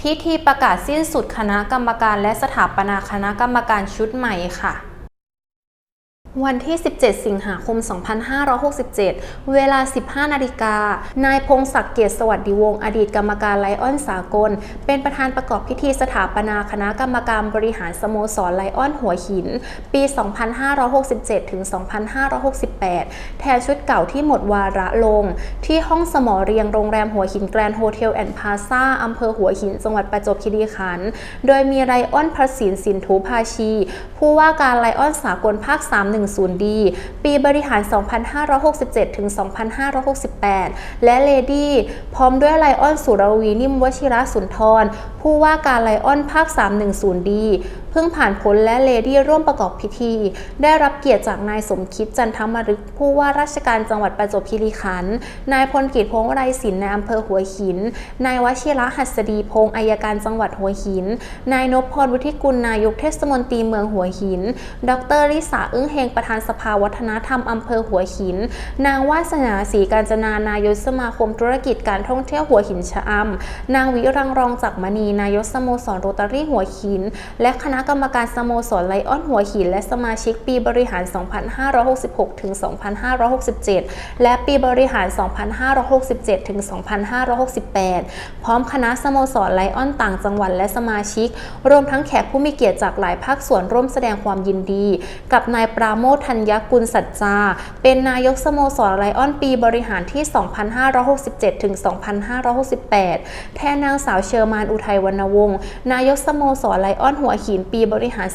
พิธีประกาศสิ้นสุดคณะกรรมการและสถาปนาคณะกรรมการชุดใหม่ค่ะ วันที่ 17 สิงหาคม 2567 เวลา 15 นาฬิกา นายพงศักดิ์เกียรติสวัสดิวงศ์อดีตกรรมการไลออนสากล เป็นประธานประกอบพิธีสถาปนาคณะกรรมการบริหารสโมสรไลออนหัวหิน ปี 2567 ถึง 2568 แทนชุดเก่าที่หมดวาระลง ที่ห้องสมอเรียงโรงแรมหัวหินแกรนด์โฮเทลแอนด์พาซาอำเภอหัวหิน จังหวัดประจวบคีรีขันธ์ โดยมีไลออนพระศินสินทุภาชี ผู้ว่าการไลออนสากลภาคศูนย์ดีปีบริหาร 2567 ถึง 2568 และเลดี้พร้อมด้วยไลออนสุรวีนิมวชิระสุนทร ผู้ว่าการไลออนภาค 310ดี พิ่งผ่านพ้นและเลดี้ร่วมประกอบพิธี ได้รับเกียรติจากนายสมคิดจันทมฤกผู้ว่าราชการจังหวัดประจวบคีรีขันธ์นายพลกิจพงษ์ไรศิลป์ในอำเภอหัวหิน นายวชิระหัสดีพงษ์อายการจังหวัดหัวหิน นายนพพรวุฒิกุลนายกเทศมนตรีเมืองหัวหิน ดรลิสาอึ้งเฮงประธานสภาวัฒนธรรมอำเภอหัวหิน นางวาสนาศรีการจนานายกสมาคมธุรกิจการท่องเที่ยวหัวหินชะอำนางวิรังรองจักรมณีนายกสโมสรโรตารี่หัวหิน และคณะกรรมการสโมสรไลออนหัวหิน และสมาชิกปีบริหาร 2566 ถึง 2567 และปีบริหาร 2567 ถึง 2568 พร้อมคณะสโมสรไลออนต่างจังหวัดและสมาชิก รวมทั้งแขกผู้มีเกียรติจากหลายภาคส่วนร่วมแสดงความยินดี กับนายปราโมทธัญญกุลสัจจา เป็นนายกสโมสรไลออนปีบริหารที่ 2567 ถึง 2568 แทนนางสาวเชอร์มานอุทัยวรรณวงศ์ นายกสโมสรไลออนหัวหินปีบริหาร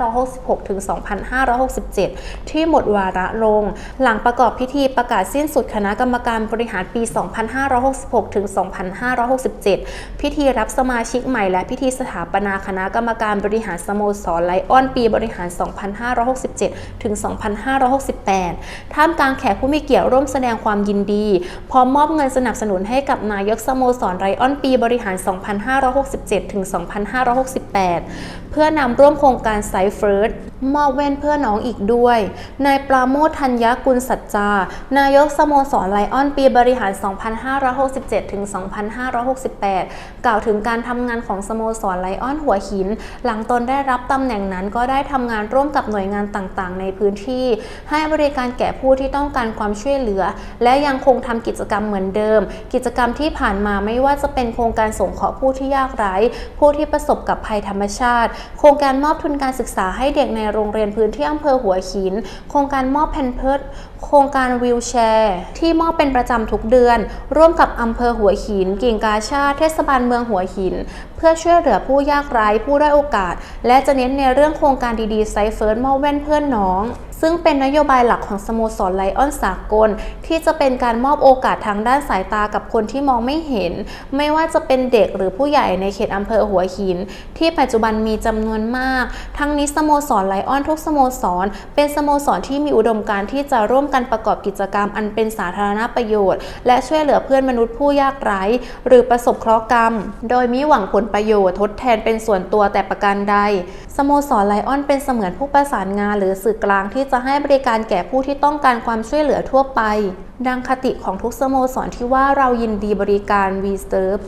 2566 ถึง 2567 ที่หมดวาระลง หลังประกอบพิธีประกาศสิ้นสุดคณะกรรมการบริหารปี 2566 ถึง 2567 พิธีรับสมาชิกใหม่และพิธีสถาปนาคณะกรรมการบริหารสโมสรไลออนปีบริหาร 2567 ถึง 2568 ท่ามกลางแขกผู้มีเกียรติร่วมแสดงความยินดี พร้อมมอบเงินสนับสนุนให้กับนายกสโมสรไรออนปีบริหาร 2567 ถึง 2568 เพื่อนำร่วมโครงการไซเฟิร์ส มอบแว่นเพื่อน้องอีกด้วย นายปราโมทธัญญกุลสัจจา นายกสโมสรไลออนปีบริหาร 2567 ถึง 2568 กล่าวถึงการทำงานของสโมสรไลออนหัวหิน หลังตนได้รับตำแหน่งนั้นก็ได้ทำงานร่วมกับหน่วยงานต่างๆ ในพื้นที่ ให้บริการแก่ผู้ที่ต้องการความช่วยเหลือ และยังคงทำกิจกรรมเหมือนเดิม กิจกรรมที่ผ่านมาไม่ว่าจะเป็นโครงการส่งเคราะห์ผู้ที่ยากไร้ ผู้ที่ประสบกับภัยธรรมชาติ โครงการมอบทุนการศึกษาให้เด็กในโรงเรียนพื้นที่อำเภอหัวหิน โครงการมอบแผ่นเพิร์ดโครงการวิวแชร์ ที่มอบเป็นประจำทุกเดือน ร่วมกับอำเภอหัวหิน กิ่งกาชาเทศบาลเมืองหัวหิน พื่อช่วยเหลือผู้ยากไร้ผู้ได้อยโอกาส และจะเน้นในเรื่องโครงการดีๆไซเฟิร์สมอบแว่นเพื่อนน้อง ซึ่งเป็นนโยบายหลักของสโมสรไลออนสากล ที่จะเป็นการมอบโอกาสทางด้านสายตากับคนที่มองไม่เห็น ไม่ว่าจะเป็นเด็กหรือผู้ใหญ่ในเขตอำเภอหัวหิน ที่ปัจจุบันมีจำนวนมาก ทั้งนี้สโมสรไลออนทุกสโมสร เป็นสโมสรที่มีอุดมการณ์ที่จะร่วมกันประกอบกิจกรรมอันเป็นสาธารณประโยชน์ และช่วยเหลือเพื่อนมนุษย์ผู้ยากไร้ หรือประสบเคราะห์กรรม โดยมิหวังผลประโยชน์ทดแทนเป็นส่วนตัวแต่ประการใด สโมสรไลออนเป็นเสมือนผู้ประสานงานหรือสื่อกลางที่จะให้บริการแก่ผู้ที่ต้องการความช่วยเหลือทั่วไป ดังคติของทุกสโมสรที่ว่าเรายินดีบริการ We Serve